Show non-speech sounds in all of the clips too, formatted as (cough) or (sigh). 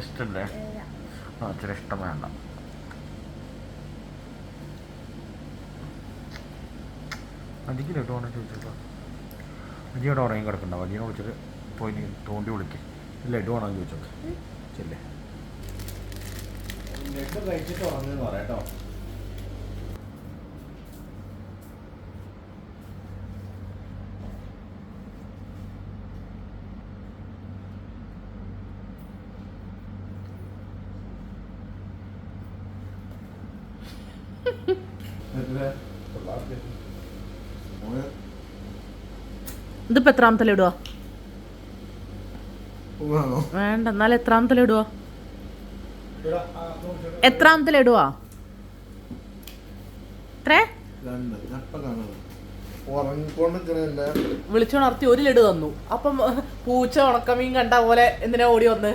ഇഷ്ടല്ലേ ആ അച്ഛന് ഇഷ്ടം വേണ്ട. ലഡു ആണോ ചോദിച്ചോ അജിയോടെ ഉറങ്ങി കിടക്കണ്ട. അജിനെ വിളിച്ചിട്ട് പോയി നീ തോണ്ടി വിളിക്ക്. ലഡു ആണോ ചോദിച്ചോ ചെല്ലേ. ലഡു കഴിച്ചിട്ട് ഉറങ്ങുന്നു പറയാട്ടോ ഇതിപ്പോ എത്രാമത്തെ ലഡുവാ വേണ്ട എന്നാൽ എത്രാം തല എത്രാമത്തെ എത്രാം എത്രേ? ഇടുവാ വിളിച്ചുണർത്തി ഒരു ലഡു തന്നു. അപ്പം പൂച്ച ഉണക്കമീൻ കണ്ട പോലെ എന്തിനാ ഓടി വന്ന്?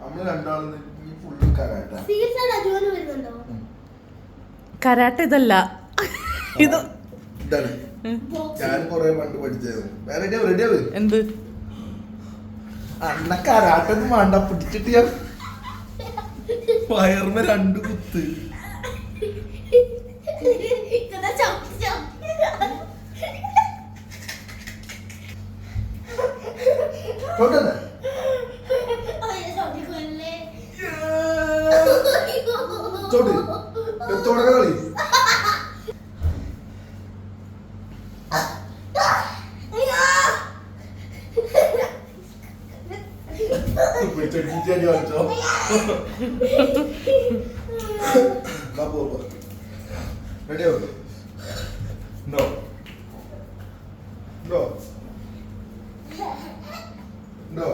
നമ്മൾ രണ്ടാളും ഈ ഫുള്ള് കരാട്ട. കരാട്ട ഇതല്ല. ഇത് ഇതാണ്. ഞാൻ കൊറേ പണ്ട് പഠിച്ചത്. എന്ത്? അന്ന കരാട്ടൊന്നും വേണ്ട പിടിച്ചിട്ട് ഞാൻ വയറിന് രണ്ട് കുത്ത്. പിടിച്ചടിച്ചിട്ട് അടി കളിച്ചോ റെഡി ആവും നോ നോ നോ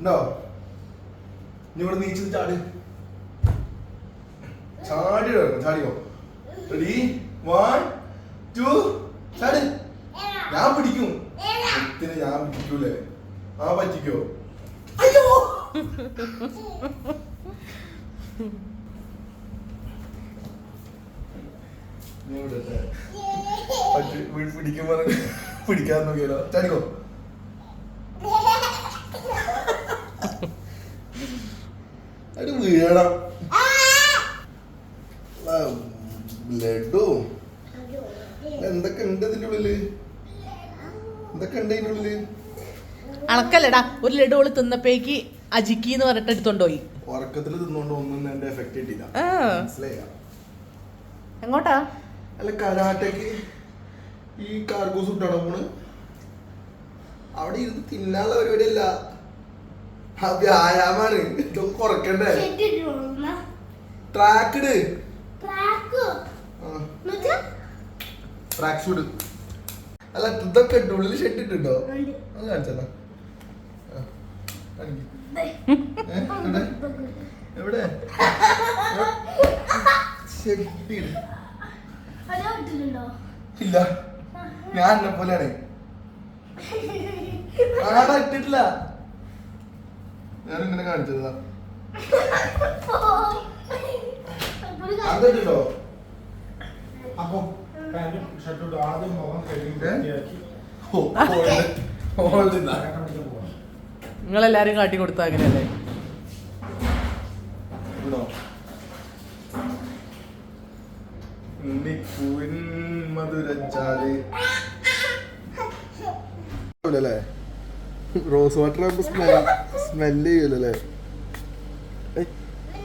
നോ നീ ഇവിടെ നീച്ചത് ചാടി ചാടി കിടക്കണം ചാടിയോ റെഡി വൺ ടു ചാടി ഞാൻ പിടിക്കും എത്തിന് ഞാൻ പിടിക്കൂലേ ആ പറ്റിക്കോ അയ്യോ നീ വിടട്ടെ പറ്റി വീട് പിടിക്കുമ്പോ പിടിക്കാൻ നോക്കിയാലോ ചാടിക്കോ ആ, ലഡു. എന്തൊക്കെ ഉണ്ട് ഇതിന്റെ ഉള്ളിൽ? എന്തൊക്കെ ഉണ്ട് ഇതിന്റെ ഉള്ളിൽ? അണക്കല്ലടാ ഒരു ലഡു ഓൾ തിന്നപ്പേക്ക് അജിക്കി എന്ന് പറഞ്ഞിട്ട് എടുത്തോണ്ടോയി ഉറക്കത്തിൽ തിന്നോണ്ട് ഒന്നും എന്റെ എഫക്ട് കിട്ടിയില്ല. മനസ്സിലായ? എങ്ങോട്ടാ? അല്ല കരാട്ടയ്ക്ക് ഈ കാർഗോസ് ഇട്ടാണോ പോണ്? അവിടെ ഇരുന്ന് തിന്നാനുള്ള പരിപാടിയല്ല. വ്യായാമാണ്. ഇതൊക്കെ കുറക്കണ്ടേ ട്രാക്ക് ഇട്. ട്രാക്ക് ഷൂട്ട് അല്ല ഇതൊക്കെ ഉള്ളിൽ ഷെഡ് ഇട്ടുണ്ടോ അത് കാണിച്ചതാ. എവിടെ? ഇല്ല. ഞാൻ എന്നെ പോലെയാണ് ആടാ ഇട്ടിട്ടില്ല. ഞാൻ ഇങ്ങനെ കാണിച്ചതാ. അതിട്ടോ അപ്പൊ ഷർട്ടും ആദ്യം മുഖം നിങ്ങളെല്ലാരും കാട്ടി കൊടുത്ത അങ്ങനെയല്ലേ? മധുരച്ചാൽ. (laughs) അല്ലേ റോസ് വാട്ടർ ആകുമ്പോ സ്മെൽ സ്മെല്ല് ചെയ്യൂലല്ലേ?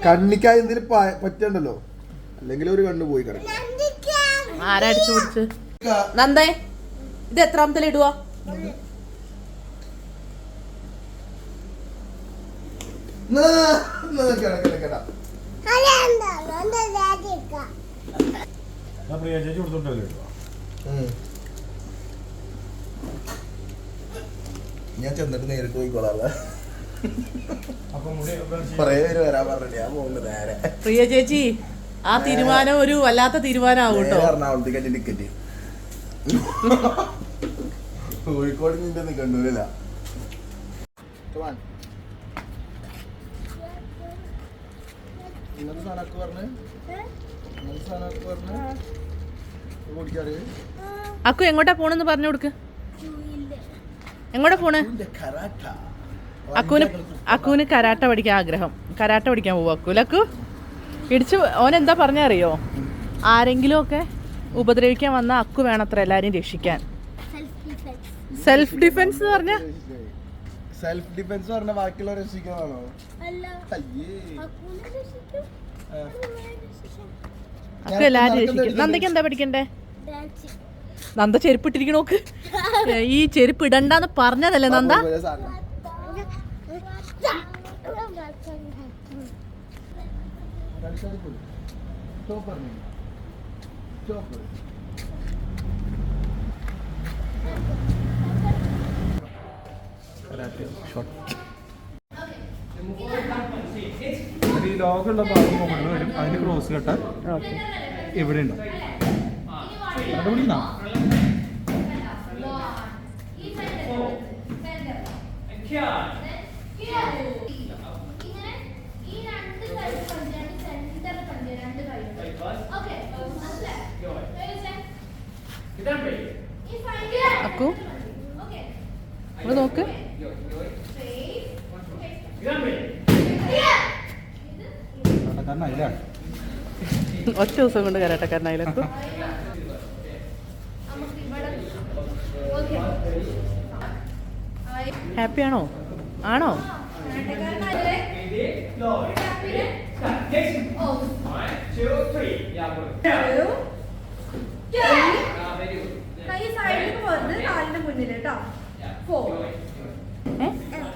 കണ്ണിക്കായ എന്തെങ്കിലും പറ്റണ്ടല്ലോ അല്ലെങ്കിൽ ഒരു കണ്ണ് പോയി കിടക്കും. ആരാ അടിച്ചു പിടിച്ച്? നന്ദേ ഇത് എത്രാമത്തെ ലഡുവാ? പ്രിയ ചേച്ചി കൊടുത്തോണ്ടല്ലോ കേട്ടോ ഉം. ഞാൻ ചെന്നിട്ട് നേരിട്ട് പോയിക്കോളാം. കൊറേ പേര് വരാൻ പറഞ്ഞിട്ട് ഞാൻ പോകുന്നത് നേരെ. പ്രിയ ചേച്ചി ആ തീരുമാനം ഒരു വല്ലാത്ത കേട്ടോ. എറണാകുളത്തേക്ക് എന്റെ ടിക്കറ്റ് കോഴിക്കോട് നിന്റെ നിക്കണ്ടൂരില്ല ഇന്നത്തെ സാധനമൊക്കെ പറഞ്ഞ്? അക്കു എങ്ങോട്ടാ പോണെന്ന് പറഞ്ഞു കൊടുക്ക്. എങ്ങോട്ടാ പോണ്? അക്കൂന് അക്കൂന് അക്കുവിന് കരാട്ട. പഠിക്കാൻ ആഗ്രഹം. കരാട്ട പഠിക്കാൻ പോവും അക്കു? അക്കു ഇടിച്ചു ഓൻ എന്താ പറഞ്ഞറിയോ? ആരെങ്കിലും ഒക്കെ ഉപദ്രവിക്കാൻ വന്ന അക്കു വേണത്ര എല്ലാരെയും രക്ഷിക്കാൻ. സെൽഫ് ഡിഫൻസ് എന്ന് പറഞ്ഞ? സെൽഫ് ഡിഫൻസ് പറഞ്ഞ ബാക്കിയുള്ള രക്ഷിക്കാനാണോ അല്ല. അയ്യേ. അക്കൂനെ രക്ഷിക്കും. അക്കു എല്ലാരും രക്ഷിക്കും. നന്ദിക്ക് എന്താ പഠിക്കണ്ടേ? നന്ദ ചെരുപ്പ് ഇട്ടിരിക്കണ നോക്ക് ഈ ചെരുപ്പ് ഇടണ്ടെന്ന് പറഞ്ഞതല്ലേ നന്ദ. ഈ ലോഗുള്ള ഭാഗം മുകളിൽ വരും. അതിന് ക്രോസ് കെട്ടാൻ ഇവിടെ ഉണ്ട്? അക്കു? ഇവിടെ നോക്ക്? ഒറ്റ ദിവസം കൊണ്ട് കരാട്ടക്കാരനായാലും (laughs) അക്കു ഹാപ്പി ആണോ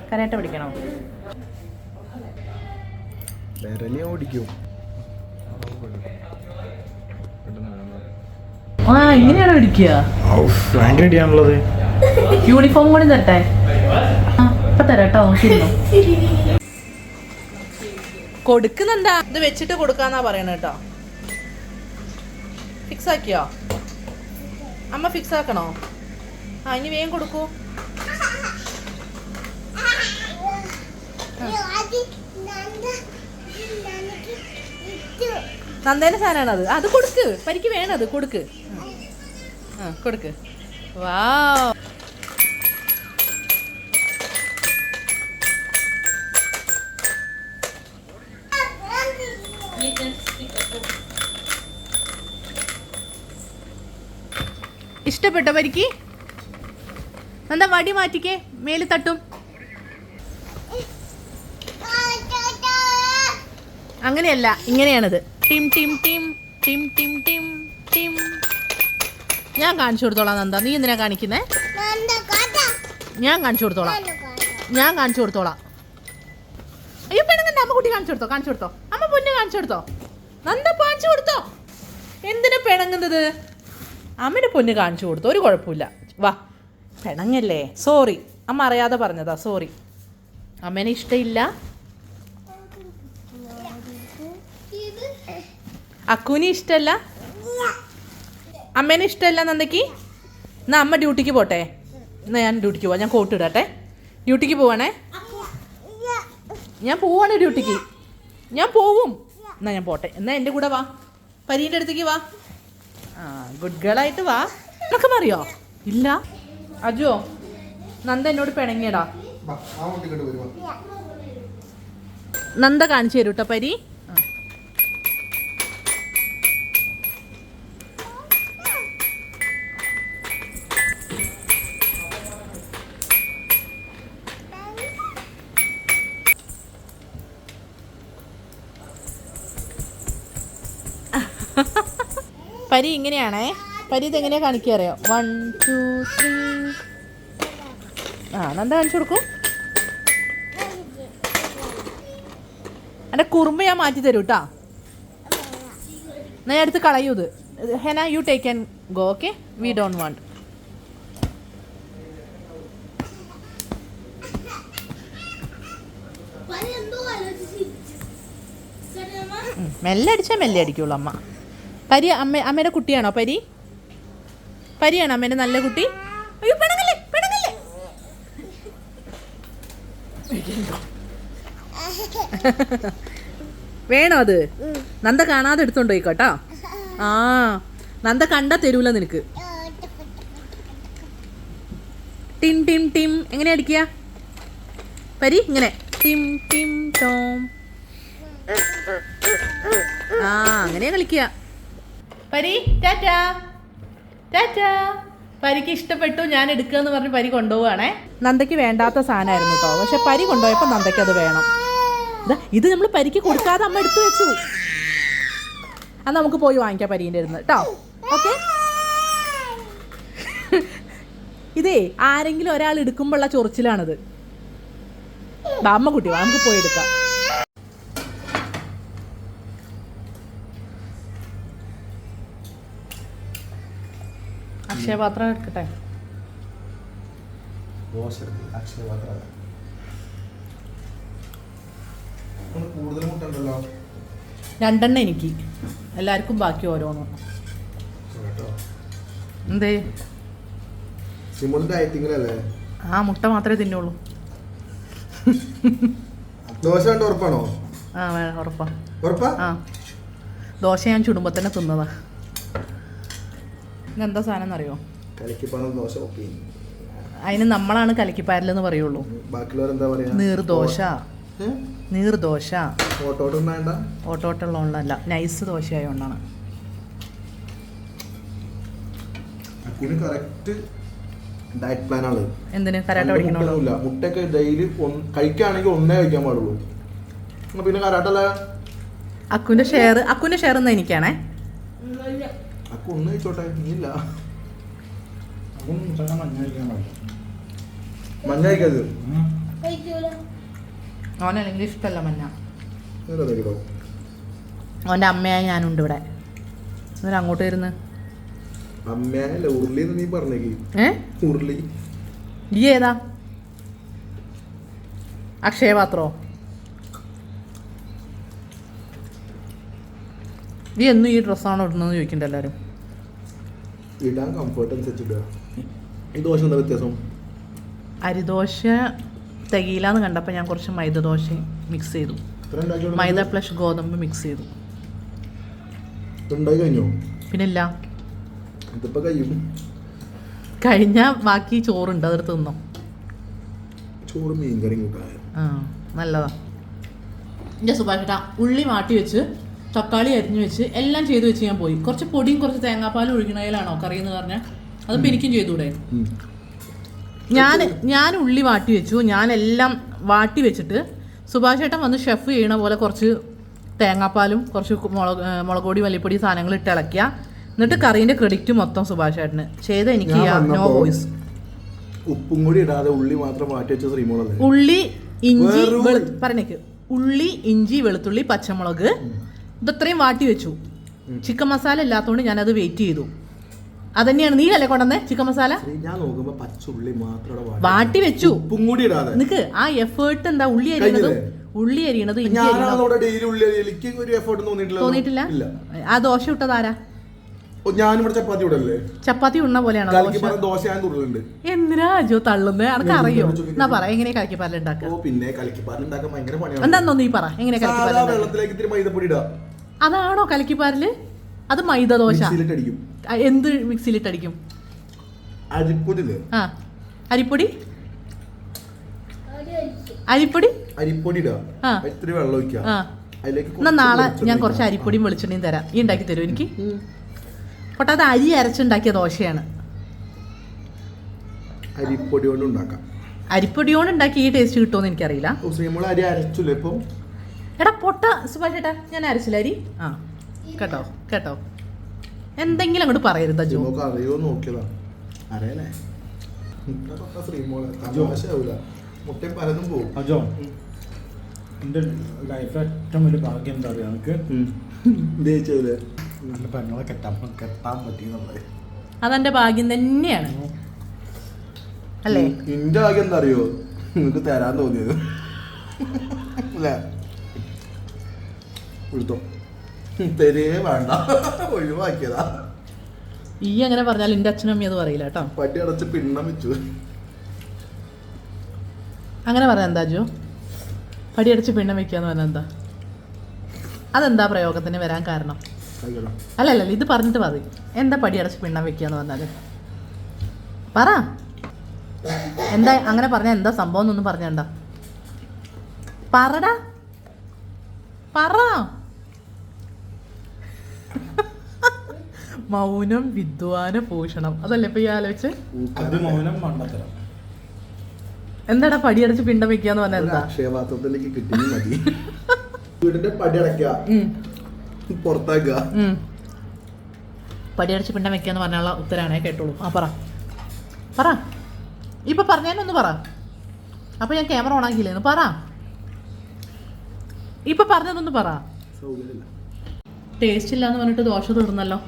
കരാട്ട പഠിക്കണോ വിരലി ഓടിക്കും. ആ ഇങ്ങനെയാണോ പിടിക്കുക യൂണിഫോം കൂടി തരട്ടെ കൊടുക്കുന്നുണ്ടാ. ഇത് വെച്ചിട്ട് കൊടുക്കാന്നാ പറയണ കേട്ടോ ഫിക്സ് ആക്കിയോ അമ്മ ഫിക്സ് ആക്കണോ ആ ഇനി വേഗം കൊടുക്കൂ. നന്ദേന്റെ സാധനമാണ് അത് അത് കൊടുക്ക്. പരിക്ക് വേണത്. കൊടുക്ക്. ആ കൊടുക്ക്. വാ. ഇഷ്ടപ്പെട്ടോ പരിക്ക് എന്താ വടി മാറ്റിക്കേ? മേൽ തട്ടും. അങ്ങനെയല്ല ഇങ്ങനെയാണത്. ടിം ടിം ടിം ടിം ടിം ടിം ടിം. ഞാൻ കാണിച്ചു കൊടുത്തോളാം നന്ദ. നീ എന്തിനാ കാണിക്കുന്നേ? ഞാൻ കാണിച്ചു കൊടുത്തോളാം. ഞാൻ കാണിച്ചു കൊടുത്തോളാം. അയ്യോ പെണ്ണുങ്ങണ്ട അമ്മ കുട്ടി കാണിച്ചു കൊടുത്തോ? കാണിച്ചു കൊടുത്തോ? അമ്മ പൊന്നു കാണിച്ചു കൊടുത്തോ? നന്ദ കാണിച്ചു കൊടുത്തോ? എന്തിനാ പിണങ്ങുന്നത്? അമ്മയുടെ പൊന്ന് കാണിച്ചു കൊടുത്തു. ഒരു കുഴപ്പമില്ല. വാ. പിണങ്ങല്ലേ. സോറി അമ്മ അറിയാതെ പറഞ്ഞതാ. സോറി അമ്മേനെ ഇഷ്ടമില്ല. അക്കുവിനെ ഇഷ്ടമല്ല അമ്മേനെ ഇഷ്ടമല്ല നന്ദയ്ക്ക്? എന്നാ അമ്മ ഡ്യൂട്ടിക്ക് പോട്ടെ. എന്നാ ഞാൻ ഡ്യൂട്ടിക്ക് പോവാം. ഞാൻ കോട്ട് ഇടട്ടെ. ഡ്യൂട്ടിക്ക് പോവാണേ? ഞാൻ പോവാണ് ഡ്യൂട്ടിക്ക്. ഞാൻ പോവും. എന്നാ ഞാൻ പോട്ടെ. എന്നാ എന്റെ കൂടെ വാ. പരീന്റെ അടുത്തേക്ക് വാ. ആ ഗുഡ് ഗേൾ ആയിട്ട് വാ. എന്നൊക്കെ അറിയോ ഇല്ല. അജുവോ നന്ദ എന്നോട് പിണങ്ങിയടാ. നന്ദ കാണിച്ചു തരൂട്ടോ പരി. പരി ഇങ്ങനെയാണേ. പരി ഇതെങ്ങനെയാ കാണിക്കുക അറിയോ? വൺ ടു ത്രീ ആ നന്ദ കാണിച്ചു കൊടുക്കും? എന്റെ കുറുമ്പ് ഞാൻ മാറ്റി തരൂ കേട്ടാ ഞാൻ എടുത്ത് കളയൂ ഇത്. Hena you take and go okay we don't want മെല്ലെ അടിച്ചാൽ മെല്ലെ അടിക്കുള്ളൂ അമ്മ. പരി അമ്മ അമ്മയുടെ കുട്ടിയാണോ പരി? പരിയാണോ അമ്മേന്റെ നല്ല കുട്ടി? വേണോ അത്? നന്ദ കാണാതെ എടുത്തോണ്ട് പോയിക്കോട്ടോ. ആ നന്ദ കണ്ട തരൂല നിനക്ക്. ടിം ടിം ടിം. എങ്ങനെ അടിക്കുക പരി ഇങ്ങനെ. ടിം ടിം ടോം. ആ അങ്ങനെ കളിക്കുക പരി ടാറ്റാ. ടാറ്റാ. പരിക്ക് ഇഷ്ടപ്പെട്ടു ഞാൻ എടുക്കുക പറഞ്ഞ് പരി കൊണ്ടുപോവാണേ നന്ദയ്ക്ക് വേണ്ടാത്ത സാധനമായിരുന്നു കേട്ടോ. പക്ഷെ പരി കൊണ്ടുപോയപ്പോൾ നന്ദയ്ക്ക് അത് വേണം. ഇത് നമ്മൾ പരിക്ക് കൊടുക്കാതെ അമ്മ എടുത്തു വെച്ചു. അത് നമുക്ക് പോയി വാങ്ങിക്കാം പരീന്റെ ഇരുന്ന് കേട്ടോ ഓക്കെ. ഇതേ ആരെങ്കിലും ഒരാൾ എടുക്കുമ്പോഴുള്ള ചൊറിച്ചിലാണിത്. അമ്മ കുട്ടി നമുക്ക് പോയി എടുക്കാം. അക്ഷയപാത്രം എടുക്കട്ടെ. ദോശ അക്ഷയപാത്രമല്ല കൂടുതൽ മുട്ടുണ്ടല്ലോ രണ്ടെണ്ണം എനിക്ക്. എല്ലാവർക്കും ബാക്കി ഓരോന്നും. എന്തേ? ആ മുട്ട മാത്രമേ തിന്നുള്ളൂ. ദോശ ഉറപ്പാണോ? ആ ഉറപ്പാ. ഉറപ്പാ? ആ. ദോശ ഞാൻ ചുടുമ്പോ തന്നെ തിന്നതാ. ഇതെന്താ സാധനം അറിയോ കലക്കിപ്പാറ ദോശ അതിന് നമ്മളാണ് കലക്കിപ്പാരലെന്ന് പറയുള്ളൂ. ബാക്കിയുള്ളവരെന്താ പറയാ? നീർദോശ. നീർദോശ. ഓട്ടോട്ടം വേണ്ട. ഓട്ടോട്ടുള്ളതുകൊണ്ടല്ല. നൈസ് ദോശ ഡയറ്റ് പ്ലാൻ ആണ്. എന്തിന്? കരാട്ട പഠിക്കണോളൂ മുട്ടയൊന്നുമില്ല മുട്ടയൊക്കെ ഡെയിലി കഴിക്കുകയാണെങ്കിൽ ഒന്നേ കഴിക്കാൻ പാടുള്ളൂ. എന്നാ പിന്നെ കരാട്ടല്ല അക്കുവിന്റെ ഷെയർ അക്കുന്റെ ഷെയർ എന്നാ എനിക്കാണേ. അക്കു ഒന്ന് കഴിച്ചോട്ടെ സാധാ മഞ്ഞ. കഴിക്കരുത് ഇഷ്ടമല്ല മഞ്ഞ അവന്റെ അമ്മയായ ഞാനുണ്ട് ഇവിടെ. എന്നിട്ട് അങ്ങോട്ട് വരുന്ന്. അമ്മയല്ല ഉരുളി നീ പറഞ്ഞേക്ക്. ഉരുളി. ഈ ഏതാ? അക്ഷയപാത്രോ? നീ എന്നും ഈ ഡ്രസ്സാണോ ഇടുന്നതെന്ന് ചോദിക്കണ്ട എല്ലാവരും ഇടാൻ കംഫർട്ട് അനുസരിച്ച് ഇടുക. ഈ ദോശ എന്താ വ്യത്യാസം? അരിദോശ തികയില്ലാന്ന് കണ്ടപ്പോൾ ഞാൻ കുറച്ച് മൈദ ദോശ മിക്സ് ചെയ്തു. മൈദ പ്ലസ് ഗോതമ്പ് മിക്സ് ചെയ്തു. ഉണ്ടായി കഴിഞ്ഞോ? പിന്നില്ല. കഴിയും. കഴിഞ്ഞ ബാക്കി ചോറുണ്ട് അതെടുത്ത് തിന്നോ. ചോറ് കൂട്ടാൻ. ആ നല്ലതാ. എന്റെ സുഭാഷേട്ടാ ഉള്ളി മാട്ടി വെച്ച് തക്കാളി അരിഞ്ഞു വെച്ച് എല്ലാം ചെയ്ത് വെച്ച് ഞാൻ പോയി. കുറച്ച് പൊടിയും കുറച്ച് തേങ്ങാപ്പാലും ഒഴുകണയിലാണോ കറി എന്ന് പറഞ്ഞാൽ അതിപ്പോൾ എനിക്കും ചെയ്തുകൂടെ? ഞാൻ ഞാൻ ഉള്ളി വാട്ടി വെച്ചു. ഞാൻ എല്ലാം വാട്ടി വെച്ചിട്ട് സുഭാഷ് ഏട്ടൻ വന്ന് ഷെഫ് ചെയ്യണ പോലെ കുറച്ച് തേങ്ങാപ്പാലും കുറച്ച് മുളക് മുളക് പൊടി മല്ലിപ്പൊടി സാധനങ്ങൾ ഇട്ട് ഇളക്കുക എന്നിട്ട് കറീന്റെ ക്രെഡിറ്റ് മൊത്തം സുഭാഷ് ഏട്ടന്. ചെയ്ത എനിക്ക് നോ വോയിസ് ഉപ്പും കൂടി ഇടാതെ ഉള്ളി മാത്രം മാറ്റി വെച്ച ശ്രീമോളല്ലേ? ഉള്ളി ഇഞ്ചി പറഞ്ഞേക്ക്. ഉള്ളി ഇഞ്ചി വെളുത്തുള്ളി പച്ചമുളക് ഇതത്രയും വാട്ടി വെച്ചു. ചിക്കൻ മസാല ഇല്ലാത്തതുകൊണ്ട് ഞാനത് വെയിറ്റ് ചെയ്തു. അതന്നെയാണ് നീ അല്ലേ കൊണ്ടുവന്നേ ചിക്കൻ മസാല? ഞാൻ നോക്കുമ്പോ പച്ചുള്ളി മാത്രം വാട്ടി. വെച്ചു. ഉപ്പും കൂടി ഇടാതെ. നിനക്ക് ആ എഫേർട്ട് എന്താ? ഉള്ളി അരിയണതും ഉള്ളി അരിയണതും തോന്നിയിട്ടില്ല? തോന്നിയിട്ടില്ല ആ ദോശ ഇട്ടതാരാ ഞാനിവിടെ ചപ്പാത്തി ഇടല്ലേ ചപ്പാത്തി ഉണ്ണ പോലെയാണോ ദോശ? ദോശ ഞാൻ എന്തിനാ അജോ അനക്ക് അറിയോ? ചോദിക്കുന്നു. എന്നാ പറ എങ്ങനെ കലക്കിപ്പാരൽ ഉണ്ടാക്കുക ഓ പിന്നെ കലക്കിപ്പാൽ ഉണ്ടാക്കാൻ ഭയങ്കര പണിയാണ്. നീ പറ എങ്ങനെ വെള്ളത്തിലേക്ക് ഇത്തിരി മൈദപ്പൊടി ഇടാ. അതാണോ കലക്കിപ്പാരിൽ? അത് മൈദ ദോശ. എന്ത് മിക്സിയിലിട്ടടിക്കും? അരിപ്പൊടി ആ അരിപ്പൊടി? അരിപ്പൊടി? അരിപ്പൊടി. ഇത്തിരി വെള്ളം ഒഴിക്കുക. നാളെ ഞാൻ കുറച്ച് അരിപ്പൊടിയും വെളിച്ചെണ്ണയും തരാം. ഈ ഉണ്ടാക്കി തരും എനിക്ക്? പൊട്ടാ അത് അരി അരച്ചുണ്ടാക്കിയ ദോശയാണ്. അരിപ്പൊടി കൊണ്ട് ഉണ്ടാക്കാം. അരിപ്പൊടി കൊണ്ട് ഉണ്ടാക്കി ഈ ടേസ്റ്റ് കിട്ടുമെന്ന് എനിക്കറിയില്ല. അരി അരച്ചില്ലേ ഇപ്പൊ? എടാ പൊട്ട സുഭാഷ് ഏട്ടാ ഞാൻ അരച്ചില്ല അരി. ആ കേട്ടോ കേട്ടോ. എന്തെങ്കിലും അങ്ങോട്ട് പറയരുത് അജു. അറിയോ നോക്കിയതാ. തമാശയാവൂല. മുട്ടയും പലതും പോകും അജോ എന്റെ ലൈഫിലെ ഏറ്റവും വലിയ ഭാഗ്യം എന്താ പറയുക എനിക്ക് നല്ല പെണ്ണുങ്ങളെ കെട്ടാൻ കെട്ടാൻ പറ്റിയെന്നുള്ളത്. അതെന്റെ ഭാഗ്യം തന്നെയാണ്. അല്ലേ? എന്റെ ഭാഗ്യം എന്താ അറിയോ നിനക്ക് തരാൻ തോന്നിയത്. അല്ലേ? കൊടുത്തോ തരേ വേണ്ട. ഒഴിവാക്കിയതാ. ഈ അങ്ങനെ പറഞ്ഞാൽ എന്റെ അച്ഛനും അമ്മയും അത് പറയില്ല കേട്ടോ. പട്ടി അടച്ച് പിണ്ണം വെച്ചു. അങ്ങനെ പറഞ്ഞാൽ എന്താ ജോ? പടിയടിച്ച് പിണ്ണം വെക്കുക എന്ന് പറഞ്ഞാൽ എന്താ? അതെന്താ പ്രയോഗത്തിന് വരാൻ കാരണം? അല്ല അല്ല ഇത് പറഞ്ഞിട്ട് മതി. എന്താ പടി അടച്ച് പിണ്ണം വെക്കാന്ന് പറഞ്ഞാൽ? പറ. എന്താ അങ്ങനെ പറഞ്ഞ എന്താ സംഭവം എന്നൊന്നും പറഞ്ഞണ്ട. പറടാ. പറ. മൗനം വിദ്വാന ഭൂഷണം അതല്ലേ ഇപ്പൊ ഈ ആലോചിച്ച്? എന്താടാ പടി അടച്ച് പിണ്ടം വെക്കാന്ന് പറഞ്ഞാൽ ഒരു എന്താ അക്ഷയപാത്രത്തിലേക്ക് മതി. വീടിന്റെ ഉം, പുറത്താക്കുക. പടിയടച്ച് പിണ്ടം വെക്കാന്ന് പറഞ്ഞുള്ള ഉത്തരാണേ കേട്ടോളൂ. ആ പറ. പറ. ഇപ്പൊ പറഞ്ഞാലൊന്ന് പറ. അപ്പൊ ഞാൻ ക്യാമറ ഓൺ ആക്കിയില്ലേന്ന് പറ. ഇപ്പൊ പറഞ്ഞതൊന്ന് പറ. ടേസ്റ്റ് ഇല്ല എന്ന് പറഞ്ഞിട്ട് ദോശ തീർന്നല്ലോ.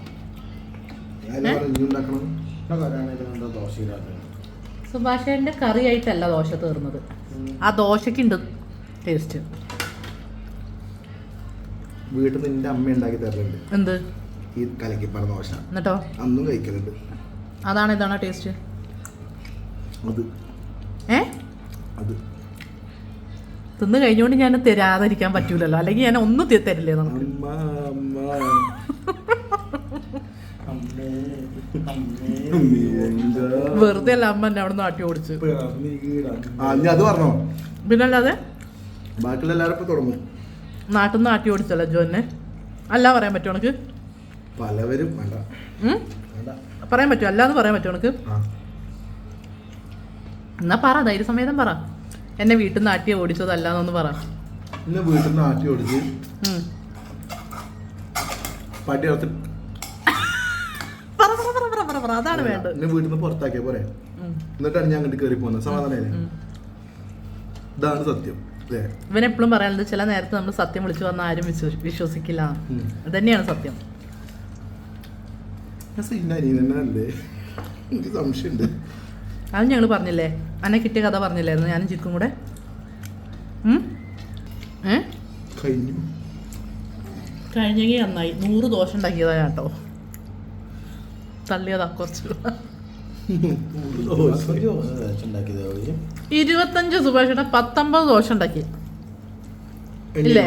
സുഭാഷേന്റെ കറി ആയിട്ടല്ല ദോശ തീർന്നത്. ആ ദോശക്കുണ്ട് ടേസ്റ്റ് വീട്ടിൽ നിന്ന് നിന്റെ അമ്മ ഉണ്ടാക്കി തരലുണ്ട്. എന്ത്? ഈ കലക്കി പറഞ്ഞ ദോശ എന്നിട്ടോ? അന്നും കഴിക്കലുണ്ട്. അതാണ് ഇതാണ് ടേസ്റ്റ്. അത്. ഏ? അത്. തിന്ന് കഴിഞ്ഞുകൊണ്ട് ഞാൻ തരാതിരിക്കാൻ പറ്റൂലല്ലോ. അല്ലെങ്കിൽ ഞാൻ ഒന്നും തരില്ലേ നമുക്ക്? അമ്മ അമ്മ. അമ്മേ ഉമ്മി, എന്താ? വെറുതെ അല്ല അമ്മ എന്നെ അവിടെ നിന്ന് ആട്ടി ഓടിച്ച്. പിന്നല്ലാതെ? ബാക്കിയുള്ള എല്ലാവരും തുടങ്ങും. നാട്ടിൽ നിന്ന് ആട്ടി ഓടിച്ചല്ലോ ജോനെ അല്ല പറയാൻ പറ്റുമോ ഉണക്ക് പലവരും വേണ്ട? പറയാൻ പറ്റുമോ അല്ലാന്ന് പറയാൻ പറ്റുമോ ഉണക്ക് എന്നാ പറ ധൈര്യസമേതം പറ. എന്നെ വീട്ടിൽ നിന്ന് ആട്ടി ഓടിച്ചതല്ലാന്നൊന്ന് പറ. എന്നെ വീട്ടിൽ നിന്ന് ആട്ടി ഓടിച്ച് പട്ടി അതാണ് വേണ്ടത്. എന്നെ വീട്ടിൽ നിന്ന് പുറത്താക്കിയ പോരെ. എന്നിട്ടാണ് ഞാൻ അങ്ങോട്ട് കയറി പോകുന്നത് സമാധാനം ഉം. ഇതാണ് സത്യം. എപ്പോഴും പറയാനുള്ളത് ചില നേരത്തെ നമ്മൾ സത്യം വിളിച്ചു വന്ന ആരും വിശ്വ- വിശ്വസിക്കില്ല. അത് തന്നെയാണ് സത്യം. അത് ഞങ്ങൾ പറഞ്ഞില്ലേ? അന്നെ കിട്ടിയ കഥ പറഞ്ഞില്ലായിരുന്നു ഞാനും ചിക്കും കൂടെ. കഴിഞ്ഞെങ്കിൽ നന്നായി. നൂറ് ദോഷം ഉണ്ടാക്കിയതാ കേട്ടോ. തള്ളിയതാ കുറച്ച്. (laughs) ഇരുപത്തഞ്ച് സുഭാഷ് പത്തൊമ്പത് ദോശ ഉണ്ടാക്കി ഇല്ലേ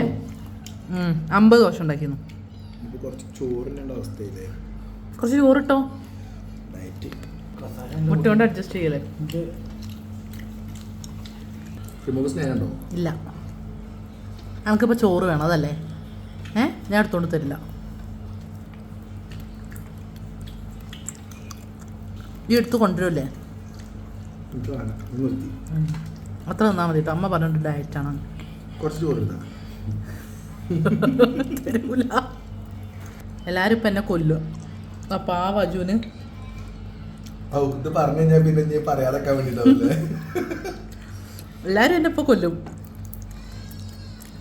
അമ്പത് ദോശ ഉണ്ടാക്കിയിരുന്നു ഇപ്പൊ കുറച്ച് ചോറിന്റെ അവസ്ഥയില്ലേ? കുറച്ച് ചോറിട്ടോ? മുട്ട കൊണ്ട് അഡ്ജസ്റ്റ് ചെയ്യലേ ഇല്ല. എനക്കിപ്പോ ചോറ് വേണം അതല്ലേ? ഏ? ഞാൻ എടുത്തോണ്ട് തരില്ല. ഈ എടുത്ത് കൊണ്ടുവരുമല്ലേ അത്ര തന്നാൽ മതി കേട്ടോ അമ്മ പറഞ്ഞിട്ട് ഡയറ്റാണ്. (laughs) തരൂല. എല്ലാവരും ഇപ്പം എന്നെ കൊല്ലും. ആ പാവ അജുവിന്. ഇത് പറഞ്ഞു കഴിഞ്ഞാൽ പിന്നെ നീ പറയാതൊക്കെ വേണ്ടിട്ടാവില്ലേ എല്ലാവരും എന്നെ ഇപ്പോൾ കൊല്ലും.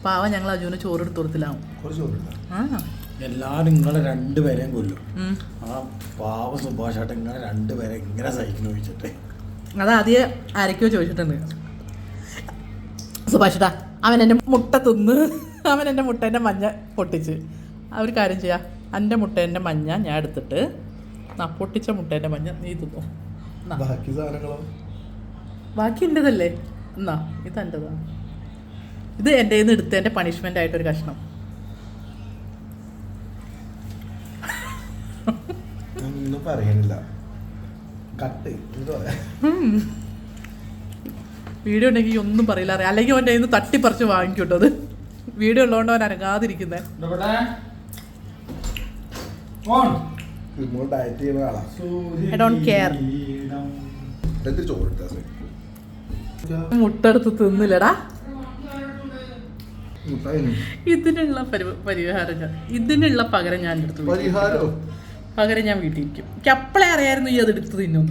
പാവ ഞങ്ങൾ അജുവിന് ചോറ് എടുത്ത് കൊടുത്തില്ലാവും. ചോറില്ല ആ. എല്ലാരും നിങ്ങളെ രണ്ടുപേരെയും കൊല്ലും. ആ പാവ സുഭാഷായിട്ട് ഇങ്ങനെ രണ്ടുപേരെ ഇങ്ങനെ സഹിക്കുന്നു ചോദിച്ചിട്ട്. അതാദ്യ ആദ്യം ആരൊക്കെയോ ചോദിച്ചിട്ടുണ്ട്. സുഭാഷിട്ടാ അവൻ എന്റെ മുട്ട തിന്ന് അവൻ എന്റെ മുട്ടേന്റെ മഞ്ഞ പൊട്ടിച്ച്. അവർ ഒരു കാര്യം ചെയ്യാം. മുട്ട മുട്ടേന്റെ മഞ്ഞ ഞാൻ എടുത്തിട്ട് ആ പൊട്ടിച്ച മുട്ട മുട്ടേന്റെ മഞ്ഞ നീ തിന്നു. എന്നാ ബാക്കി സാധനങ്ങളോ? ബാക്കി എന്റെതല്ലേ എന്നാ ഇത് എന്റെതാ ഇത് എന്റെ കയ്യിൽ നിന്ന് എടുത്തതിന്റെ പണിഷ്മെന്റ് ആയിട്ടൊരു കഷ്ണം. ഒന്നും കട്ട്. വീഡിയോ ഉണ്ടെങ്കിൽ ഒന്നും പറയില്ല അറിയാം. അല്ലെങ്കിൽ അവന്റെ കയ്യിൽ നിന്ന് തട്ടിപ്പറിച്ച് വാങ്ങിക്കൂട്ടോ അത്. വീഡിയോ ഉള്ളതുകൊണ്ട് അവൻ അനങ്ങാതിരിക്കുന്നത് മുട്ടെടുത്ത് തിന്നില്ലടാ. ഇതിനുള്ള പരി- പരിഹാരം ഇതിനുള്ള പകരം ഞാൻ എടുത്തു. പരിഹാരോ? പകരം ഞാൻ വീട്ടിലിരിക്കും എനിക്ക് അപ്പളെ അറിയായിരുന്നു ഈ അത് എടുത്ത് തിന്നും.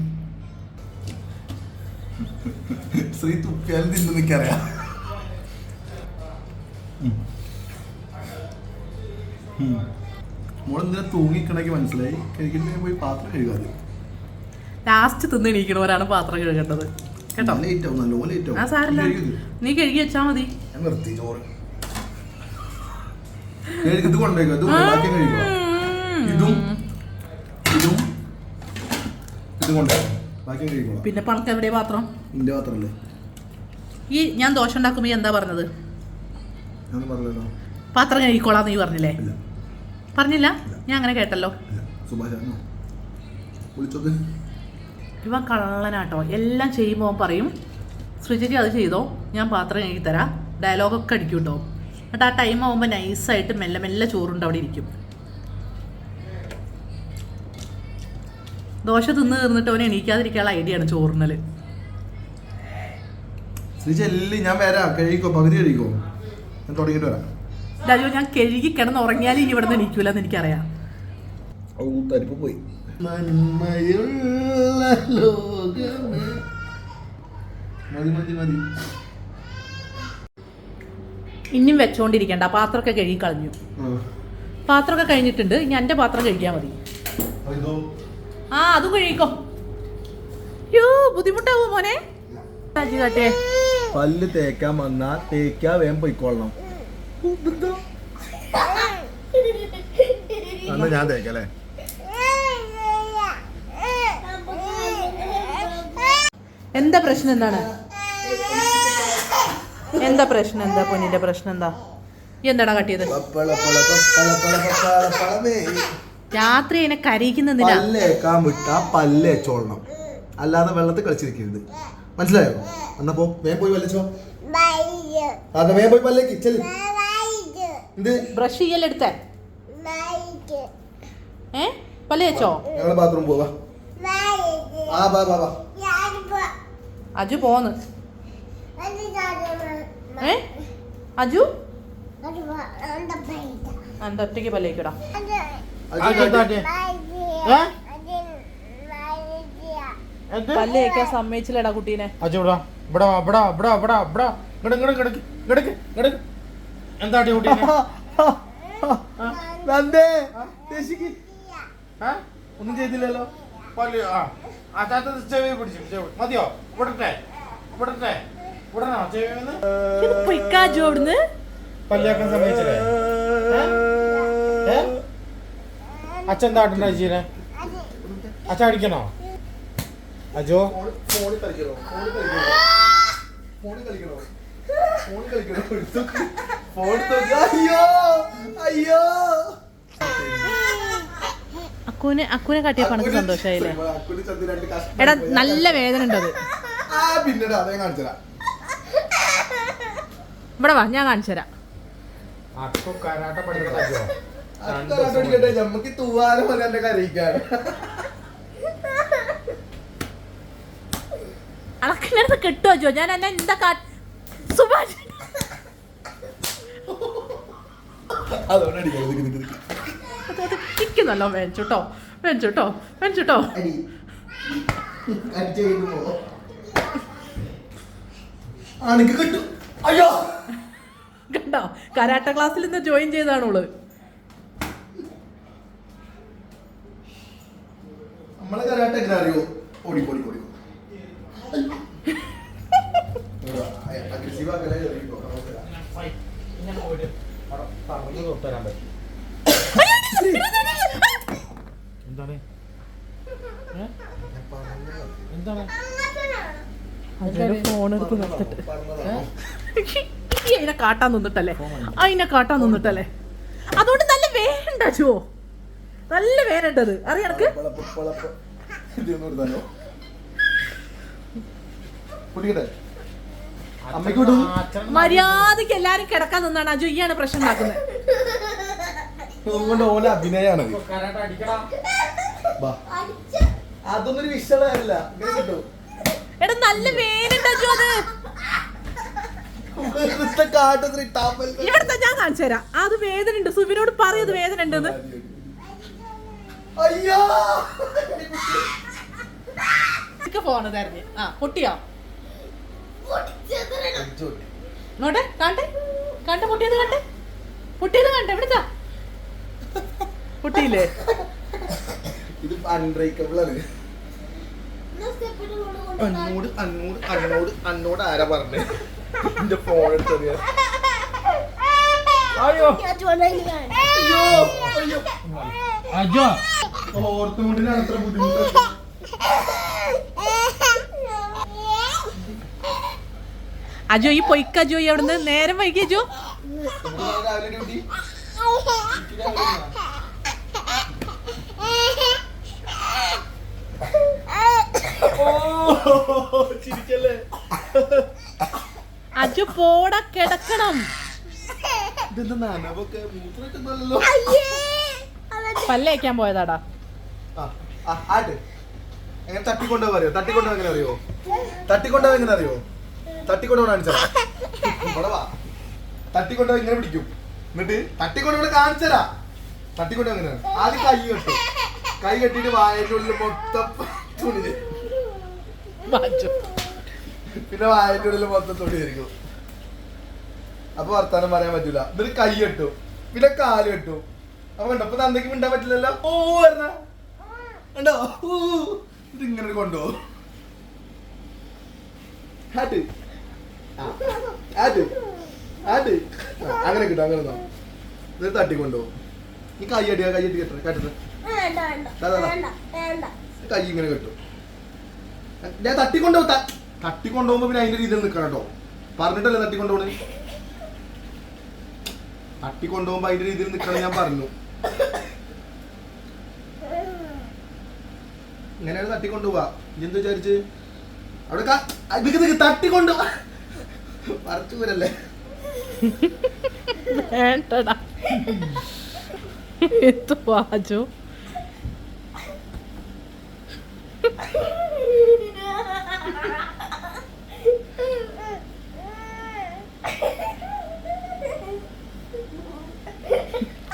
ശ്രീ തുപ്പിയാലും തിന്നു നിൽക്കറിയാം മോളെന്തിനാ തൂങ്ങിക്കണക്ക് മനസ്സിലായി. കഴിക്കുന്ന പോയി പാത്രം കഴുകാതെ ലാസ്റ്റ് പാത്രം കഴുകേണ്ടത്. കേട്ടോ? ലേറ്റ് ആവും നല്ലോണം ലേറ്റ് ആ നീ കഴുകി വെച്ചാ മതി. ഞാൻ നിർത്തി ചോറ്. കഴുകി ഇത് കൊണ്ടുപോയിക്കോ ഇത് ബാക്കി കഴിക്കോ ഇതും ഇതും ഇത് ബാക്കി പിന്നെ പണക്ക് എവിടെ പാത്രം? മാത്രല്ലേ ഈ ഞാൻ ദോശ ഉണ്ടാക്കുമ്പോൾ എന്താ പറഞ്ഞത്? ഞാൻ പറഞ്ഞല്ലോ. പാത്രം കഴിക്കോളാന്ന് നീ പറഞ്ഞില്ലേ? ഇല്ല. പറഞ്ഞില്ല? ഞാൻ അങ്ങനെ കേട്ടല്ലോ. ഇവ വിളിച്ചോക്ക്. ഇവൻ കള്ളനാട്ടോ. എല്ലാം ചെയ്യുമ്പോൾ പറയും ശ്രുചിക്ക് അത് ചെയ്തോ? ഞാൻ പാത്രം കഴുകി തരാം. ഡയലോഗൊക്കെ അടിക്കും കേട്ടോ എന്നിട്ട് ആ ടൈം ആകുമ്പോൾ നൈസായിട്ട് മെല്ലെ മെല്ലെ ചോറുണ്ട് അവിടെ ഇരിക്കും. ദോശ തിന്ന് തീർന്നിട്ട് അവനെ എണീക്കാതിരിക്കാനുള്ള ഐഡിയ ആണ് ചോറിനൽ ഞാൻ വരാം. കഴിക്കോ പകുതി കഴിക്കോ ഞാൻ തുടങ്ങിയിട്ട് വരാം. രാജു ഞാൻ കഴുകി കിടന്ന് ഉറങ്ങിയാലും ഇനി ഇവിടെ നിന്ന് എണീക്കൂലെന്ന് എനിക്കറിയാം. തരിപ്പ് പോയി. മതി മതി മതി. ഇനിയും വെച്ചോണ്ടിരിക്കണ്ട. പാത്രമൊക്കെ കഴുകി കളഞ്ഞു. പാത്രൊക്കെ പാത്രമൊക്കെ കഴിഞ്ഞിട്ടുണ്ട്. ഇനി എന്റെ പാത്രം കഴിക്കാൻ മതി. ഇതോ. ആ അതും കഴിക്കോ യോ ബുദ്ധിമുട്ടാവോ മോനെ കാട്ടേ പല്ല് തേക്കാൻ വന്നാ തേക്കാ വേം പൊയ്ക്കൊള്ളണം അന്ന് ഞാൻ തേക്കല്ലേ എന്താ പ്രശ്നം എന്താണ് എന്താ പ്രശ്നം എന്താ പൊന്നിന്റെ പ്രശ്നം എന്താ എന്താടാ കട്ടിയത് രാത്രി അതിനെ കരയിക്കുന്നതിനാ? പല്ലേക്കാൻ വിട്ടാ പല്ലേച്ചോളണം അല്ലാതെ വെള്ളത്തിൽ കളിച്ചിരിക്കരുത്. മനസ്സിലായോ? എന്നപ്പോ വേഗം പോയി വല്ലച്ചോ അതെ വേഗം പോയി പല്ലേക്ക് ചെൽ എന്ത്? ബ്രഷ് ചെയ്യലെടുത്തേ ഏ? പല്ല് വെച്ചോ ഞങ്ങളെ ബാത്റൂം പോവാ. ആ ബാ ബാ ബാ അജു പോന്ന്. ഏ? അജു? എന്താ ഒറ്റയ്ക്ക് പല്ലേക്കൂടാ പല്ല് തേക്കാൻ സമ്മതിച്ചില്ലടാ കുട്ടീനെ. അച്ഛ ഇവിടെ ഇവിടെ വാ, ഇവിടെ ഇവിടെ ഇവിടെ വാ, ഇവിടെ കിടക്ക് കിടക്ക് കിടക്ക് കിടക്ക് എന്താ അടി കുട്ടീനെ? നന്ദേ. ആ? ഒന്നും ചെയ്തില്ലല്ലോ? പല്ല് ആ. ആ താത്ത ചെവി പിടിച്ചു. ചെവി. മതിയോ? വിടട്ടെ. വിടട്ടെ. വിടണോ? ചെവി ഒന്ന് ഇത് പൊയ്ക്കാജു അവിടുന്ന്? പല്ലിയാക്കാൻ സമ്മതിച്ചില്ലേ? അച്ഛൻ എന്താ ആട്ടണ്ട അജീനെ അച്ഛൻ അടിക്കണോ? അജോ? അക്കൂനെ അക്കൂനെ കളിക്കണോ പണക്ക് സന്തോഷായില്ലേ കാട്ടിയപ്പോ എനിക്ക് സന്തോഷമായില്ലേ എടാ നല്ല വേദന ഉണ്ടത്. അത് ആ പിന്നെടാ അതേ കാണിച്ചതാ ഇവിടെ വാ ഞാൻ കാണിച്ചു തരാം. അക്കു കരാട്ട പഠിക്കണ അജോ. അടിക്കട്ടെ നമ്മക്ക് തൂവാനം പോലെ എന്റെ കരയിക്കാണ്. അളക്കിനടുത്ത് കിട്ടുമോ ജോ? ഞാൻ എന്നെ എന്താ കാ സുഭാഷ്. ഇരിക്കുന്നല്ലോ. ആ നിനക്ക് കിട്ടും. അയ്യോ. കണ്ടോ? കരാട്ട ക്ലാസ്സിൽ നിന്ന് ജോയിൻ ചെയ്താണ് നമ്മളെ കരാട്ടെ എങ്ങനെ അറിയോ? ഓടി ഓടി ഓടി അഗ്രസീവ് ആക്കലേ കേറിക്കോ. ഇങ്ങനെ പോയിട്ട് പറഞ്ഞു തൊട്ടരാൻ പറ്റും എന്താണ്? ഏ? എന്താണ്? ഫോൺ എടുത്ത് നിർത്തിട്ട്. പറഞ്ഞതാ. ഈ അതിനെ കാട്ടാൻ നിന്നിട്ടല്ലേ? അതിനെ കാട്ടാൻ നിന്നിട്ടല്ലേ? അതുകൊണ്ട് നല്ല വേണ്ട ചോ നല്ല വേനുണ്ടത് അറിയണക്ക് മര്യാദയ്ക്ക് എല്ലാരും കിടക്കാൻ നിന്നാണ്. അജു ഈയാണ് പ്രശ്നം ഉണ്ടാക്കുന്നത്. ഓല. അതൊന്നും വിഷയമല്ല എടാ നല്ല വേനുണ്ട് അജു അത്. വെറുതെ ഇവിടുത്തെ ഞാൻ കാണിച്ചു തരാം. അത് വേദന ഉണ്ട് സുബിനോട് പറയത് വേദന ഉണ്ടെന്ന് അയ്യോ. ഫോണ് തരഞ്ഞ്. ആ പൊട്ടിയോ? നോട്ടെ കാണ്ടെ കണ്ട പൊട്ടിയത് കണ്ടേ. പൊട്ടിയത് കണ്ടേ എവിടുത്താ പൊട്ടിയില്ലേ? ഇത് അൺബ്രേക്കബിൾ ആണ്. അന്നോട് അന്നോട് അന്നോട് അന്നോട് ആരാ പറഞ്ഞേ? എന്റെ ഫോൺ എടുത്തറിയാ അയ്യോ അജോ ഈ പൊയ്ക്ക അജോ അവിടുന്ന് നേരം വൈകി അജോ അജു പോടാ കിടക്കണം പല്ലേക്കാൻ പോയതാടാ. എങ്ങനെ അറിയോ? എങ്ങനെ അറിയോ? എങ്ങനെ ഇവിടെ ഇങ്ങനെ പിടിക്കും. എന്നിട്ട് തട്ടിക്കൊണ്ടുപോയി കാണിച്ചരാ തട്ടിക്കൊണ്ടുപോകാൻ എങ്ങനെ? ആദ്യം കൈ കെട്ടും. കൈ കെട്ടിട്ട് വായന്റെ ഉള്ളിൽ മൊത്തം തുണി. പിന്നെ വായന്റെ ഉള്ളിൽ മൊത്തം തുണി ആയിരിക്കും. അപ്പൊ വർത്താനം പറയാൻ പറ്റൂല. ഇവർ കൈ കെട്ടു. പിന്നെ കാൽ കെട്ടു. അപ്പൊ കണ്ടോ? അപ്പൊ മിണ്ടാൻ പറ്റില്ലല്ലോ? ഓ പറഞ്ഞ. ഇത് ഇങ്ങനെ കൊണ്ടുപോകും അങ്ങനെ കിട്ടും അങ്ങനെ ഇത് തട്ടിക്കൊണ്ടുപോകും ഈ കൈ അടിയാ കൈ അടി കെട്ടണം. വേണ്ട കൈ ഇങ്ങനെ കെട്ടും. ഞാൻ തട്ടിക്കൊണ്ടുപോകും ത- തട്ടിക്കൊണ്ടുപോകുമ്പോ പിന്നെ അതിന്റെ രീതിയിൽ നിൽക്കണം കേട്ടോ. പറഞ്ഞിട്ടല്ലേ തട്ടിക്കൊണ്ടുപോണേ തട്ടിക്കൊണ്ടുപോകുമ്പോ അതിന്റെ രീതിയിൽ നിൽക്കണം ഞാൻ പറഞ്ഞു. ഇങ്ങനെയാണ് തട്ടി കൊണ്ടുപോവാ എന്ത് വിചാരിച്ച്? അവിടെ നിക്ക് നിക്ക് തട്ടിക്കൊണ്ടുപോവാ പറിച്ചു പോരല്ലേ? വേണ്ടടാ.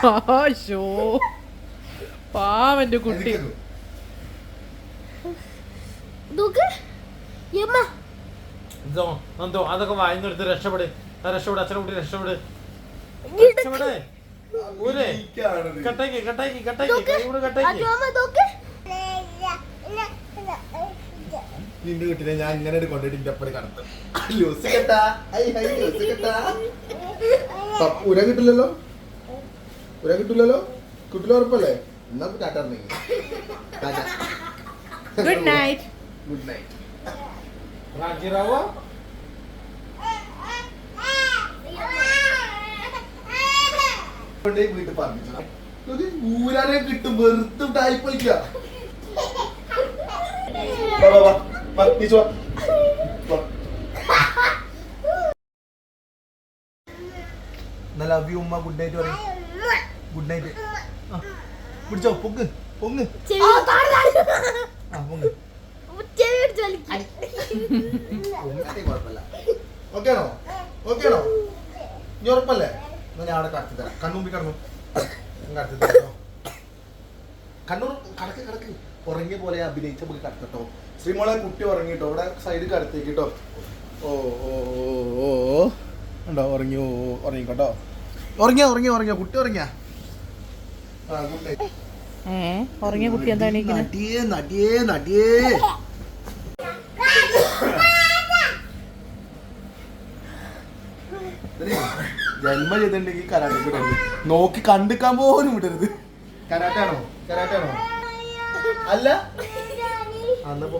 ആശോ പാവന്റെ കുട്ടി. നോക്ക്. യമ്മ. എന്തോ അതൊക്കെ വായിന്നെടുത്ത് രക്ഷപ്പെട്. ആ രക്ഷപ്പെട് അച്ഛനെ കുട്ടി രക്ഷപ്പെട്. രക്ഷപ്പെട്. ഊരെ. കട്ടാക്കി കട്ടാക്കി കട്ടാക്കി കട്ടാക്കി നിന്റെ ഞാൻ ഇങ്ങനെ കൊണ്ടുപോയിട്ട് എന്റെ അപ്പടി കടത്തും. ലൂസ് കെട്ടാ. ഐ ഹൈ ലൂസ് കെട്ടാ. പപ്പ- ഉര കിട്ടില്ലല്ലോ? ഉര കിട്ടില്ലല്ലോ? കിട്ടില്ല ഉറപ്പല്ലേ? എന്നാ tata good night good night രാജിറാവോ വീട്ടിൽ പറഞ്ഞു ഊരാനെ കിട്ടും വെറുത്തും ടൈപ്പ് കളിക്കുക. ലവ് യു ഉമ്മ. ഗുഡ് നൈറ്റ് പറയും. ഗുഡ് നൈറ്റ് പിടിച്ചോ പൊങ്ങ് പൊങ്ങ്. ആ പൊങ്ങ്. ഓക്കെയാണോ ഓക്കെയാണോ ഇനി ഉറപ്പല്ലേ? എന്നാ ഞാൻ അവിടെ കടത്തി തരാം. കണ്ണുമ്പി കടന്നു. ഞാൻ കടത്തി തരാം. കണ്ണൂർ കടക്ക് കടക്ക്. ഉറങ്ങിയ പോലെ അഭിനയിച്ച നമുക്ക് കടത്തട്ടോ. ശ്രീമോളെ കുട്ടി ഉറങ്ങിട്ടോ ഇവിടെ സൈഡ് കടത്തേക്കിട്ടോ ഓ ഓ ഓ ഓ ഓ. ഉണ്ടോ? ഉറങ്ങി ഓ ഓ, ഉറങ്ങിക്കോട്ടോ ഉറങ്ങിയ ഉറങ്ങിയ ഉറങ്ങിയ? കുട്ടി ഉറങ്ങിയാ? ആ ഏ ഉറങ്ങിയ കുട്ടി എന്താ എണീക്കുന്നത് നടിയേ നടിയേ നടിയേ. ജന്മ ചെയ്തിട്ടുണ്ടെങ്കിൽ കരാട്ടെ വിടരുത് നോക്കി കണ്ടിക്കാൻ പോലും വിടരുത്. കരാട്ടാണോ കരാട്ടാണോ അല്ല? അന്നപ്പോ